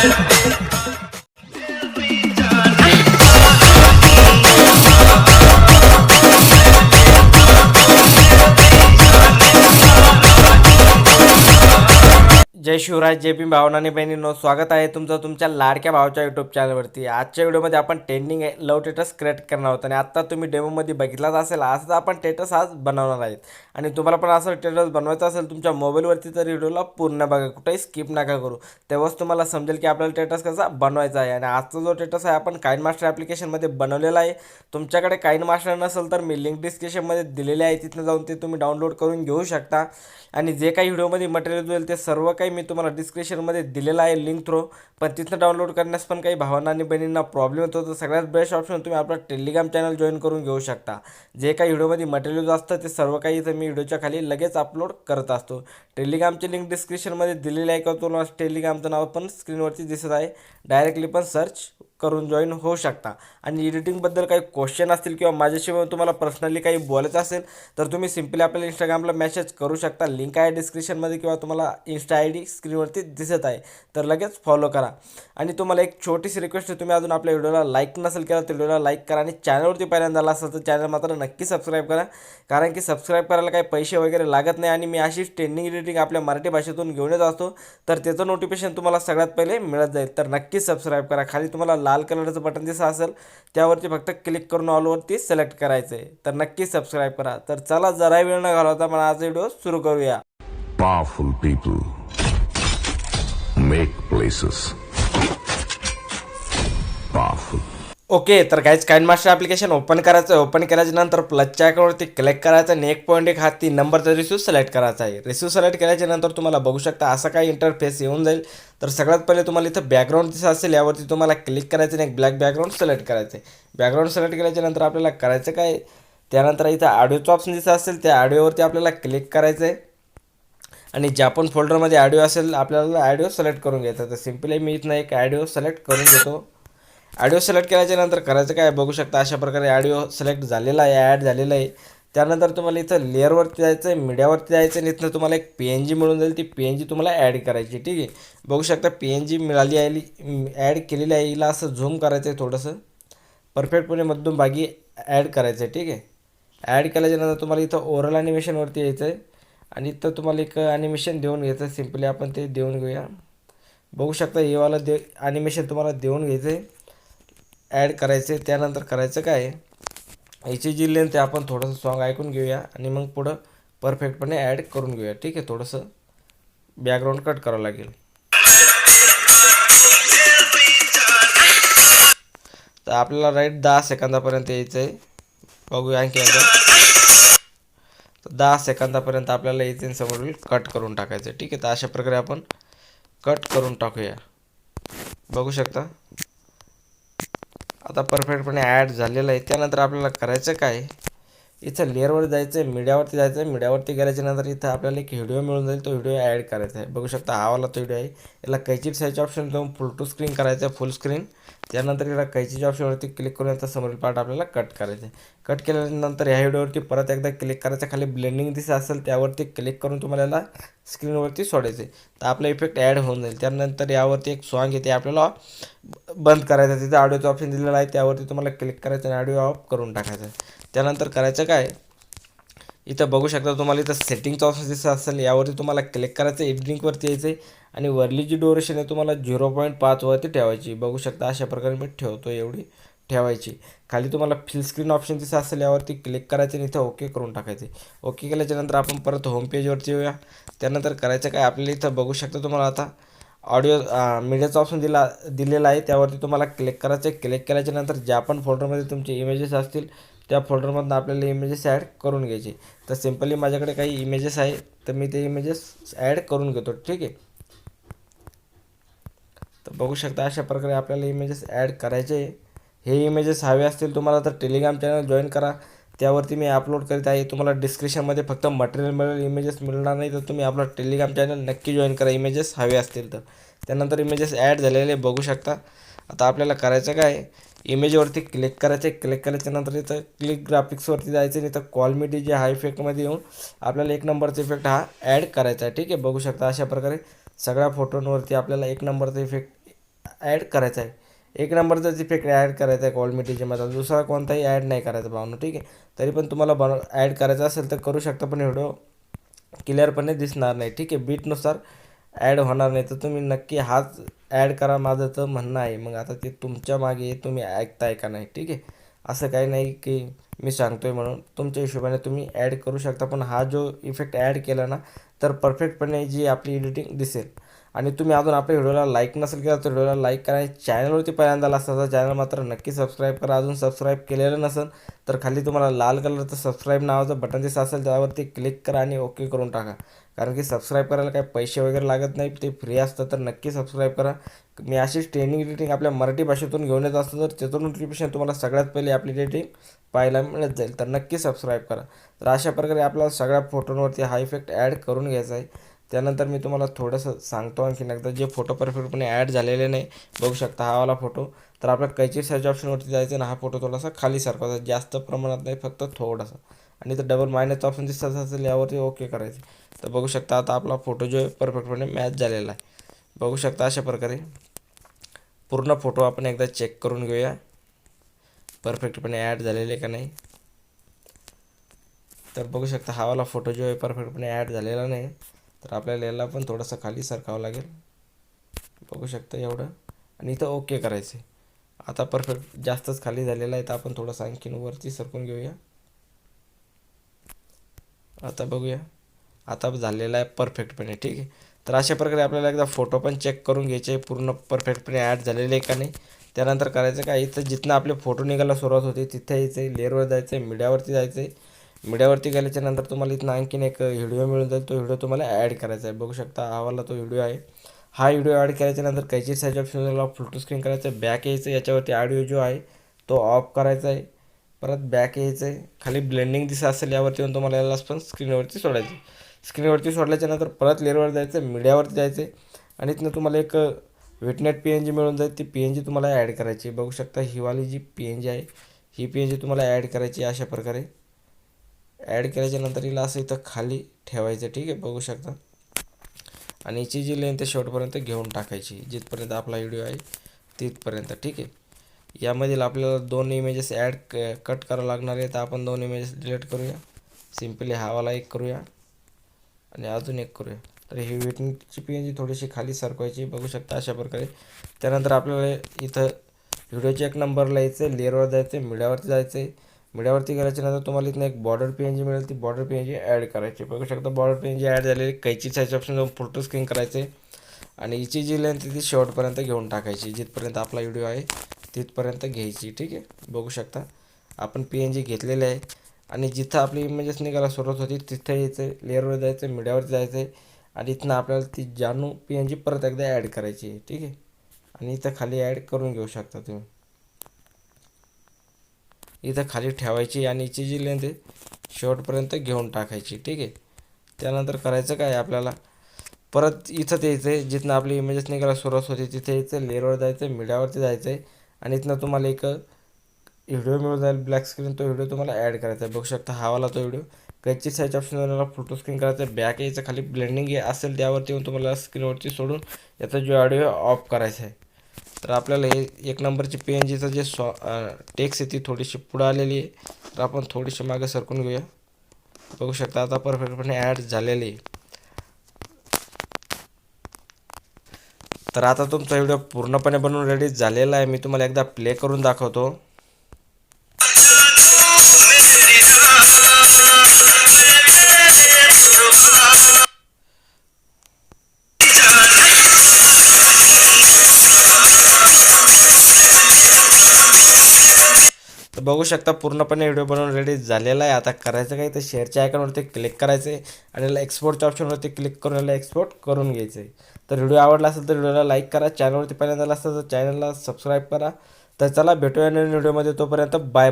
Thank you. जय शिवराज जय भीम भावनाने बहिणींनो स्वागत आहे तुमचं तुमच्या लाडक्या भावाच्या यूट्यूब चॅनलवरती आजच्या व्हिडिओमध्ये आपण ट्रेंडिंग लव टेटस क्रिएट करणार आहोत. आणि आत्ता तुम्ही डेमोमध्ये बघितलाच असेल असं आपण टेटस आज बनवणार आहेत. आणि तुम्हाला पण असं टेटस बनवायचं असेल तुमच्या मोबाईलवरती तर व्हिडिओला पूर्ण बघा कुठेही स्किप नका करू. तेव्हाच तुम्हाला समजेल की आपल्याला टेटस कसा बनवायचा आहे. आणि आजचा जो टेटस आहे आपण काईन मास्टर ॲप्लिकेशनमध्ये बनवलेला आहे. तुमच्याकडे काईन मास्टर नसेल तर मी लिंक डिस्क्रिप्शनमध्ये दिलेले आहे तिथनं जाऊन ते तुम्ही डाउनलोड करून घेऊ शकता. आणि जे काही व्हिडिओमध्ये मटेरियल होईल ते सर्व काही मी तुम्हाला डिस्क्रिप्शनमध्ये दिलेला आहे लिंक थ्रू पण तिथनं डाउनलोड करण्यास पण काही भावना आणि बहिणींना प्रॉब्लेम येतो. तर सगळ्यात बेस्ट ऑप्शन तुम्ही आपला टेलिग्राम चॅनल जॉईन करून घेऊ शकता. जे काही व्हिडिओमध्ये मटेरियल असतं ते सर्व काही इथं मी व्हिडिओच्या खाली लगेच अपलोड करत असतो. टेलिग्रामची लिंक डिस्क्रिप्शनमध्ये दिलेली आहे का तुम्हाला टेलिग्रामचं नाव पण स्क्रीनवरती दिसत आहे. डायरेक्टली पण सर्च करून जॉईन होऊ शकता. आणि एडिटिंगबद्दल काही क्वेश्चन असतील किंवा माझ्याशिवाय तुम्हाला पर्सनली काही बोलायचं असेल तर तुम्ही सिम्पली आपल्याला इंस्टाग्रामला मेसेज करू शकता. लिंक आहे डिस्क्रिप्शनमध्ये किंवा तुम्हाला इन्स्टा आय डी स्क्रीनवरती दिसत आहे. तर लगेच फॉलो करा. आणि तुम्हाला एक छोटीशी रिक्वेस्ट आहे तुम्ही अजून आपल्या व्हिडिओला लाईक नसेल केला तर व्हिडिओला लाईक करा आणि चॅनलवरती पहिल्यांदा आला असेल तर चॅनल मात्र नक्की सबस्क्राईब करा. कारण की सबस्क्राईब करायला काही पैसे वगैरे लागत नाही आणि मी अशीच ट्रेंडिंग एडिटिंग आपल्या मराठी भाषेतून घेऊन येत असतो. तर त्याचं नोटिफिकेशन तुम्हाला सगळ्यात पहिले मिळत जाईल. तर नक्की सबस्क्राईब करा. खाली तुम्हाला लाल कलरचं बटन दिसत असेल त्यावरती फक्त क्लिक करून ऑलवरती सिलेक्ट करायचं आहे तर नक्की सबस्क्राईब करा. तर चला जरा वेळ न घालवता मला आज व्हिडिओ सुरू करूया. Powerful people make places okay तर काहीच काइन मास्टर ॲप्लिकेशन ओपन करायचं आहे. ओपन केल्याच्यानंतर प्लसच्या आयकॉनवरती क्लिक करायचं आणि एक पॉईंट एक हा तीन नंबरचा रिस्यू सिलेक्ट करायचा आहे. रिस्यू सिलेक्ट केल्याच्यानंतर तुम्हाला बघू शकता असा काही इंटरफेस येऊन जाईल. तर सगळ्यात पहिले तुम्हाला इथं बॅकग्राऊंड दिसत असेल यावरती तुम्हाला क्लिक करायचं आणि एक ब्लॅक बॅकग्राऊंड सिलेक्ट करायचं आहे. बॅकग्राऊंड सिलेक्ट केल्याच्यानंतर आपल्याला करायचं काय? त्यानंतर इथं ऑडिओचं ऑप्शन दिसत असेल त्या ऑडिओवरती आपल्याला क्लिक करायचं आहे. आणि ज्या पण फोल्डरमध्ये ऑडिओ असेल आपल्याला ऑडिओ सिलेक्ट करून घ्यायचा तर सिम्पली मी इथनं एक ऑडिओ सिलेक्ट करून घेतो. ऑडिओ सिलेक्ट केल्याच्यानंतर करायचं काय? बघू शकता अशा प्रकारे ऑडिओ सिलेक्ट झालेला आहे ॲड झालेला आहे. त्यानंतर तुम्हाला इथं लेअरवरती जायचं आहे मीडियावरती जायचं आणि इथनं तुम्हाला एक पी एन जी मिळून जाईल. ती पी एन जी तुम्हाला ॲड करायची ठीक आहे? बघू शकता पी एन जी मिळाली आहे ॲड केलेली आहे. हिला असं झूम करायचं आहे थोडंसं. परफेक्टपणे मधून भागी ॲड करायचं आहे ठीक आहे? ॲड केल्याच्यानंतर तुम्हाला इथं ओरल ॲनिमेशनवरती यायचं आहे आणि इथं तुम्हाला एक ॲनिमेशन देऊन घ्यायचं आहे सिम्पली आपण ते देऊन घेऊया. बघू शकता हे वाला दे ॲनिमेशन तुम्हाला देऊन घ्यायचं आहे ॲड करायचे त्यानंतर करायचं काय? याची जी लेंथ आहे आपण थोडंसं सॉन्ग ऐकून घेऊया आणि मग पुढं परफेक्टपणे ॲड करून घेऊया. ठीक आहे? थोडंसं बॅकग्राऊंड कट करावं लागेल. तर आपल्याला राईट दहा सेकंदापर्यंत यायचं आहे बघूया आणखी एकदा. तर दहा सेकंदापर्यंत आपल्याला यायचं आहे समोरील कट करून टाकायचं. आहे ठीक आहे? तर अशा प्रकारे आपण कट करून टाकूया. बघू शकता? आता परफेक्टपणे ॲड झालेलं आहे. त्यानंतर आपल्याला करायचं काय? इथं लेअरवर जायचं आहे मीडियावरती जायचं आहे मीडियावरती गेल्याच्यानंतर इथं आपल्याला एक व्हिडिओ मिळून जाईल तो व्हिडिओ ॲड करायचा आहे. बघू शकता हावाला तो व्हिडिओ आहे. याला कैची साईजचे ऑप्शन देऊन फुल टू स्क्रीन करायचं आहे फुल स्क्रीन त्यानंतर याला कैचीच्या ऑप्शनवरती क्लिक करून याचा समोरील पार्ट आपल्याला कट करायचं आहे. कट केल्यानंतर ह्या व्हिडिओवरती परत एकदा क्लिक करायचं खाली ब्लेंडिंग दिसत असेल त्यावरती क्लिक करून तुम्हाला याला स्क्रीनवरती सोडायचं आहे. तर आपला इफेक्ट ॲड होऊन जाईल. त्यानंतर यावरती एक सॉन्ग येते आपल्याला बंद करायचं आहे. तिथे ऑडिओचं ऑप्शन दिलेलं आहे त्यावरती तुम्हाला क्लिक करायचं आणि ऑडिओ ऑफ करून टाकायचं आहे. त्यानंतर करायचं काय? इथं बघू शकता तुम्हाला इथं सेटिंगचं ऑप्शन दिसत असेल. यावरती तुम्हाला क्लिक करायचं एडिटिंगवरती यायचं आहे आणि वरली जी ड्युरेशन आहे तुम्हाला झिरो पॉईंट पाचवरती ठेवायची. बघू शकता अशा प्रकारे मी ठेवतो एवढी ठेवायची. खाली तुम्हाला फिल स्क्रीन ऑप्शन दिसत असेल यावरती क्लिक करायचं आणि इथं ओके करून टाकायचे. ओके केल्याच्यानंतर आपण परत होम पेजवरती येऊया. त्यानंतर करायचं काय? आपल्याला इथं बघू शकता तुम्हाला आता ऑडिओ मीडियाचा ऑप्शन दिला दिलेला आहे. त्यावरती तुम्हाला क्लिक करायचं आहे क्लिक केल्याच्यानंतर ज्या पण फोल्डरमध्ये तुमचे इमेजेस असतील त्या फोल्डरमधून आपल्याला इमेजेस ॲड करून घ्यायचे. तर सिम्पली माझ्याकडे काही इमेजेस आहे तर मी ते इमेजेस ॲड करून घेतो ठीक आहे? तर बघू शकता अशा प्रकारे आपल्याला इमेजेस ॲड करायचे हे इमेजेस हवे असतील तुम्हाला तर टेलिग्राम चॅनल जॉईन करा. त्यावरती मी अपलोड करीत आहे. तुम्हाला डिस्क्रिप्शनमध्ये फक्त मटेरियल मिळेल इमेजेस मिळणार नाही तर तुम्ही आपला टेलिग्राम चॅनल नक्की जॉईन करा. इमेजेस हवे असतील तर. त्यानंतर इमेजेस ॲड झालेले बघू शकता. आता आपल्याला करायचं काय? इमेजवरती क्लिक करायचं आहे क्लिक करायच्यानंतर इथं क्लिक ग्राफिक्सवरती जायचं आणि इथं कॉलमिटी जे हा इफेक्टमध्ये येऊन आपल्याला एक नंबरचा इफेक्ट हा ॲड करायचा आहे. ठीक आहे? बघू शकता अशा प्रकारे सगळ्या फोटोंवरती आपल्याला एक नंबरचा इफेक्ट ॲड करायचा आहे. एक नंबरचाच इफेक्ट ॲड करायचा आहे कॉलमिटीच्या दुसरा कोणताही ॲड नाही करायचा भावना. ठीक आहे? तरी पण तुम्हाला बनव ॲड करायचा असेल तर करू शकता पण व्हिडिओ क्लिअरपणे दिसणार नाही. ठीक आहे? बीटनुसार ॲड होणार नाही. तर तुम्ही नक्की हाच ॲड करा माझं तर म्हणणं आहे. मग आता ते तुमच्या मागे तुम्ही ऐकताय का नाही ठीक आहे? असं काही नाही की मी सांगतोय म्हणून. तुमच्या हिशोबाने तुम्ही ॲड करू शकता. पण हा जो इफेक्ट ॲड केला ना तर परफेक्टपणे जी आपली एडिटिंग दिसेल. आणि तुम्ही अजून आपल्या व्हिडिओला लाईक नसेल केला तर व्हिडिओला लाईक करा. चॅनलवरती पहिल्यांदा असता तर चॅनल मात्र नक्की सबस्क्राईब करा. अजून सबस्क्राईब केलेलं नसेल तर खाली तुम्हाला लाल कलरचं सबस्क्राईब नावाचं बटन दिसत असेल त्यावरती क्लिक करा आणि ओके करून टाका. कारण की सबस्क्राईब करायला काही पैसे वगैरे लागत नाही ते फ्री असतं तर नक्की सबस्क्राईब करा. मी अशीच ट्रेनिंग रेटिंग आपल्या मराठी भाषेतून घेऊन येत असतो तर त्याचं नोटिफिकेशन तुम्हाला सगळ्यात पहिले आपली रेटिंग पाहायला मिळत जाईल. तर नक्की सबस्क्राईब करा. तर अशा प्रकारे आपल्याला सगळ्या फोटोंवरती हा इफेक्ट ॲड करून घ्यायचा आहे. त्यानंतर मी तुम्हाला थोडंसं सांगतो आणखीन एकदा. जे फोटो परफेक्टपणे ॲड झालेले नाही बघू शकता हा वाला फोटो तर आपल्या कैची सर्च ऑप्शनवरती जायचं ना हा फोटो थोडासा खाली सरकवायचा जास्त प्रमाणात नाही फक्त थोडासा. आणि तर डबल मायनसचं ऑप्शन दिसत असेल यावरती ओके करायचं. तर बघू शकता आता आपला फोटो जो आहे परफेक्टपणे मॅच झालेला आहे. बघू शकता अशा प्रकारे. पूर्ण फोटो आपण एकदा चेक करून घेऊया. परफेक्टपणे ॲड झालेले का नाही. तर बघू शकता हा वाला फोटो जो आहे परफेक्टपणे ॲड झालेला नाही. तर आपल्याला याला पण थोडंसं खाली सरकावं लागेल. बघू शकता एवढं. आणि इथं ओके करायचं आहे. आता परफेक्ट जास्तच खाली झालेला आहे तर आपण थोडंसं आणखीन वरती सरकून घेऊया. आता बघूया. आता झालेला आहे परफेक्टपणे ठीक आहे. तर अशा प्रकारे आपल्याला एकदा फोटो पण चेक करून घ्यायचे पूर्ण परफेक्टपणे ॲड झालेले आहे का नाही? त्यानंतर करायचं काय? इथं जिथनं आपले फोटो निघायला सुरुवात होते तिथे यायचं आहे लेअरवर जायचं आहे मीडियावरती जायचं आहे मीडियावरती गेल्याच्यानंतर तुम्हाला इथनं आणखीन एक व्हिडिओ मिळून जाईल. तो व्हिडिओ तुम्हाला ॲड करायचा आहे. बघू शकता आवाला तो व्हिडिओ आहे. हा व्हिडिओ ॲड केल्याच्यानंतर कैची काहीची साईज ऑप्शनला फुल टू स्क्रीन करायचं बॅक यायचं याच्यावरती ऑडिओ जो आहे तो ऑफ करायचा आहे. परत बॅक यायचं आहे. खाली ब्लेंडिंग दिसत असेल यावरती येऊन तुम्हाला याला पण स्क्रीनवरती सोडायचं स्क्रीनवरती सोडल्याच्यानंतर परत लेअरवर जायचं मीडियावरती जायचं आणि इथनं तुम्हाला एक विटनेट पी एन जी मिळून जाईल. ती पी एन जी तुम्हाला ॲड करायची बघू शकता हिवाली जी पी एन जी आहे ही पी एन जी तुम्हाला ॲड करायची अशा प्रकारे. ॲड केल्याच्यानंतर हिला असं इथं खाली ठेवायचं ठीक आहे? बघू शकता. आणि हिची जी लेंथ आहे शेवटपर्यंत घेऊन टाकायची. जिथपर्यंत आपला व्हिडिओ आहे तिथपर्यंत ठीक आहे? यामधील आपल्याला दोन इमेजेस ॲड क कट करावं लागणार आहे. तर आपण दोन इमेजेस डिलीट करूया. सिम्पली हावाला एक करूया. आणि अजून एक करूया. तर ही वेटिंगची पी एन जी थोडीशी खाली सरकवायची. बघू शकता अशा प्रकारे. त्यानंतर आपल्याला इथं व्हिडिओच्या एक नंबरला यायचं लेअरवर जायचं मीडियावरती जायचं आहे मीडियावरती गेल्याच्यानंतर तुम्हाला इथनं एक बॉर्डर पी एन जी मिळेल. ती border P N G add करायची. बघू शकता border P N G add झालेली कैची साईज ऑप्शन जाऊन फोटो स्क्रीन करायचे. आणि हिची जी लेंथ ती शेवटपर्यंत घेऊन टाकायची. जिथपर्यंत आपला व्हिडिओ आहे तिथपर्यंत घ्यायची. ठीक आहे? बघू शकता. आपण पी एन जी घेतलेले आहे. आणि जिथं आपली इमेजेस निघायला सुरुवात होती तिथं यायचं लेअरवर जायचं मीडियावरती जायचं. आहे आणि इथनं आपल्याला ती जानू पी एन जी परत एकदा ॲड करायची. आहे ठीक आहे? आणि इथं खाली ॲड करून घेऊ शकता तुम्ही. इथं खाली ठेवायची आणि हिची जी लेंथ आहे शेवटपर्यंत घेऊन टाकायची ठीक आहे? त्यानंतर करायचं काय आपल्याला? परत इथं यायचं आहे जिथनं आपली इमेजेस निघायला सुरुवात होते तिथे यायचं लेअरवर जायचं मीडियावरती जायचं आहे आणि इथनं तुम्हाला एक व्हिडिओ मिळून जाईल ब्लॅक स्क्रीन तो व्हिडिओ तुम्हाला ॲड करायचा आहे. बघू शकता हावाला तो व्हिडिओ कच्ची साईज ऑप्शनवर फोटो स्क्रीन करायचं आहे. बॅक यायचं खाली ब्लेंडिंग असेल त्यावरती येऊन तुम्हाला स्क्रीनवरती सोडून याचा जो ऑडिओ ऑफ करायचा आहे. तर आपल्याला हे एक नंबरची पी एन जीचं जे सॉ टेक्स आहे ती थोडीशी पुढं आलेली आहे. तर आपण थोडीशी मागे सरकून घेऊया. बघू शकता आता परफेक्टपणे ॲड झालेली आहे. तर आता तुमचा व्हिडिओ पूर्णपणे बनवून रेडी झालेला आहे. मी तुम्हाला एकदा प्ले करून दाखवतो. बघू शकता पूर्णपणे व्हिडिओ बनवून रेडी झालेला आहे. आता करायचं काय? तर शेअरच्या आयकॉनवरती क्लिक करायचं आहे आणि याला एक्सपोर्टच्या ऑप्शनवरती क्लिक करून याला एक्सपोर्ट करून घ्यायचं आहे तर व्हिडिओ आवडला असेल तर व्हिडिओला लाईक करा. चॅनलवरती पहिल्यांदा असेल तर चॅनलला सबस्क्राईब करा. तर चला भेटूया नवीन व्हिडिओमध्ये तोपर्यंत बाय